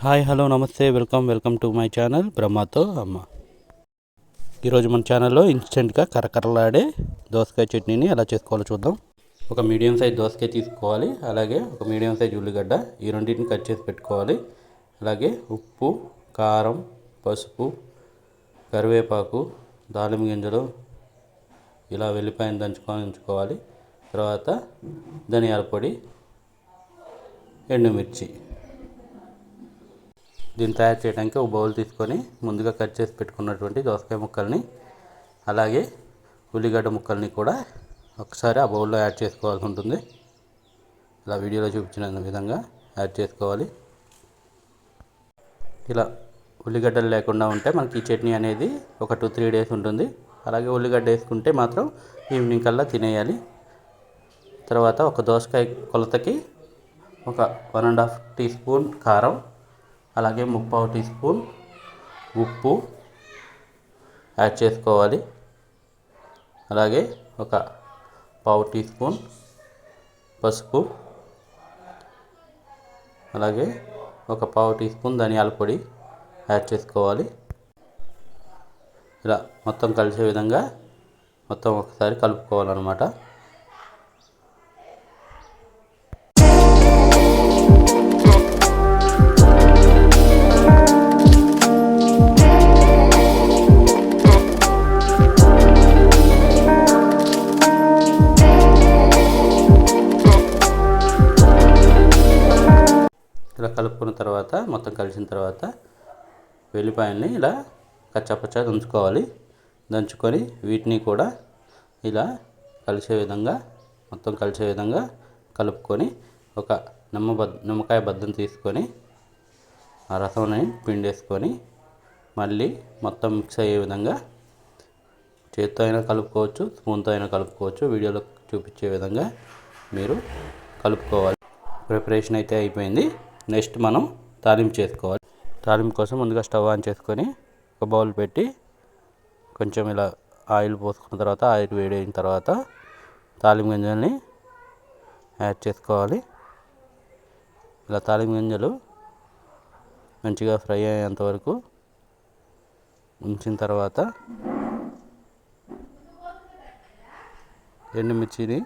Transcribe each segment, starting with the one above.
Hi hello నమస్తే welcome welcome to my channel బ్రహ్మతో అమ్మ. ఈరోజు మన ఛానల్లో ఇన్స్టెంట్గా కరకరలాడే దోసకాయ చట్నీని ఎలా చేసుకోవాలో చూద్దాం. ఒక మీడియం సైజ్ దోసకాయ తీసుకోవాలి అలాగే ఒక మీడియం సైజ్ ఉల్లిగడ్డ ఈ రెండింటిని కట్ చేసి పెట్టుకోవాలి. అలాగే ఉప్పు కారం పసుపు కరివేపాకు దాలిమ గింజలు ఇలా వెల్లిపాయను దంచుకొని ఉంచుకోవాలి. తర్వాత ధనియాల పొడి ఎండుమిర్చి. దీన్ని తయారు చేయడానికి ఒక బౌల్ తీసుకొని ముందుగా కట్ చేసి పెట్టుకున్నటువంటి దోసకాయ ముక్కల్ని అలాగే ఉల్లిగడ్డ ముక్కల్ని కూడా ఒకసారి ఆ బౌల్లో యాడ్ చేసుకోవాల్సి ఉంటుంది. ఇలా వీడియోలో చూపించిన విధంగా యాడ్ చేసుకోవాలి. ఇలా ఉల్లిగడ్డలు లేకుండా ఉంటే మనకి ఈ చట్నీ అనేది ఒక టూ త్రీ డేస్ ఉంటుంది. అలాగే ఉల్లిగడ్డ వేసుకుంటే మాత్రం ఈవినింగ్ కల్లా తినేయాలి. తర్వాత ఒక దోసకాయ కొలతకి ఒక one and half teaspoon కారం అలాగే ముప్పావు టీ స్పూన్ ఉప్పు యాడ్ చేసుకోవాలి. అలాగే ఒక పావు టీ స్పూన్ పసుపు. అలాగే ఒక పావు టీ స్పూన్ ధనియాల పొడి యాడ్ చేసుకోవాలి. ఇలా మొత్తం కలిసే విధంగా మొత్తం ఒకసారి కలుపుకోవాలన్నమాట. కలుపుకున్న తర్వాత మొత్తం కలిసిన తర్వాత వెల్లిపాయల్ని ఇలా కచ్చాపచ్చా దంచుకోవాలి. దంచుకొని వీటిని కూడా ఇలా కలిసే విధంగా మొత్తం కలిసే విధంగా కలుపుకొని ఒక నిమ్మ బద్ నిమ్మకాయ బద్దం తీసుకొని ఆ రసంని పిండేసుకొని మళ్ళీ మొత్తం మిక్స్ అయ్యే విధంగా చేత్తో అయినా కలుపుకోవచ్చు స్పూన్తో అయినా కలుపుకోవచ్చు. వీడియోలో చూపించే విధంగా మీరు కలుపుకోవాలి. ప్రిపరేషన్ అయితే అయిపోయింది. నెక్స్ట్ మనం తాలింపు చేసుకోవాలి. తాలింపు కోసం ముందుగా స్టవ్ ఆన్ చేసుకొని ఒక బౌల్ పెట్టి కొంచెం ఇలా ఆయిల్ పోసుకున్న తర్వాత ఆయిల్ వేడైన తర్వాత తాలింపు గింజల్ని యాడ్ చేసుకోవాలి. ఇలా తాలింపు గింజలు మంచిగా ఫ్రై అయ్యేంత వరకు ఉంచిన తర్వాత ఎండుమిర్చిని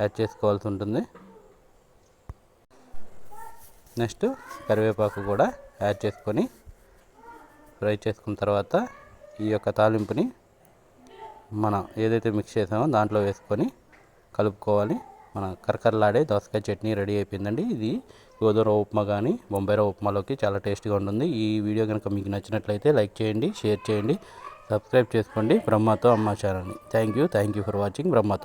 యాడ్ చేసుకోవాల్సి ఉంటుంది. నెక్స్ట్ కరివేపాకు కూడా యాడ్ చేసుకొని ఫ్రై చేసుకున్న తర్వాత ఈ యొక్క తాలింపుని మనం ఏదైతే మిక్స్ చేసామో దాంట్లో వేసుకొని కలుపుకోవాలి. మన కరకరలాడే దోసకాయ చట్నీ రెడీ అయిపోయిందండి. ఇది గోధుమ ఉప్మా కానీ బొంబాయి రవ్వ ఉప్మాలోకి చాలా టేస్ట్గా ఉంటుంది. ఈ వీడియో కనుక మీకు నచ్చినట్లయితే లైక్ చేయండి షేర్ చేయండి సబ్స్క్రైబ్ చేసుకోండి. బ్రహ్మతో అమ్మ ఛానల్ని. Thank you thank you for watching. బ్రహ్మతో.